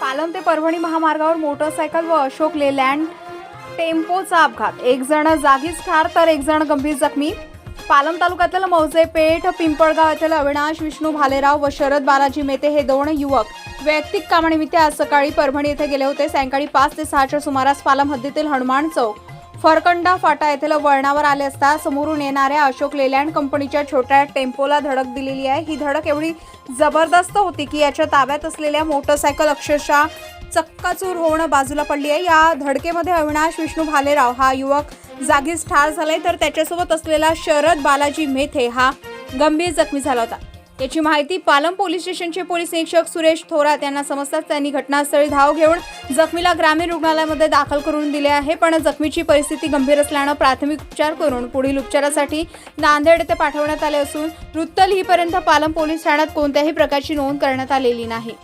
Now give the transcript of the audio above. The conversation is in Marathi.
पालम ते परभणी महामार्गावर मोटरसायकल व अशोक लेलँड टेम्पोचा अपघात. एक जण जागीच ठार तर एक जण गंभीर जखमी. पालम तालुक्यातील मौजे पेठ पिंपळगाव येथील अविनाश विष्णू भालेराव व शरद बालाजी मेते हे दोन युवक वैयक्तिक कामानिमित्त आज सकाळी परभणी येथे गेले होते. सायंकाळी पाच ते सहाच्या सुमारास पालम हद्दीतील हनुमान चौक फरकंडा फाटा येथील वळणावर आले असता समोरून येणाऱ्या अशोक लेलँड कंपनीच्या छोट्या टेम्पोला धडक दिलेली आहे. ही धडक एवढी जबरदस्त होती की याच्या ताब्यात असलेल्या मोटरसायकल अक्षरशः चक्काचूर होऊन बाजूला पडली आहे. या धडकेमध्ये अविनाश विष्णू भालेराव हा युवक जागीच ठार झालाय. तर त्याच्यासोबत असलेला शरद बालाजी मेथे हा गंभीर जखमी झाला होता. याची माहिती पालम पोलीस स्टेशनचे पोलीस निरीक्षक सुरेश थोरात यांना समजताच त्यांनी घटनास्थळी धाव घेऊन जखमीला ग्रामीण रुग्णालयामध्ये दाखल करून दिले आहे. पण जखमीची परिस्थिती गंभीर असल्यानं प्राथमिक उपचार करून पुढील उपचारासाठी नांदेड येथे पाठवण्यात आले असून वृत्त लिहीपर्यंत पालम पोलीस ठाण्यात कोणत्याही प्रकारची नोंद करण्यात आलेली नाही.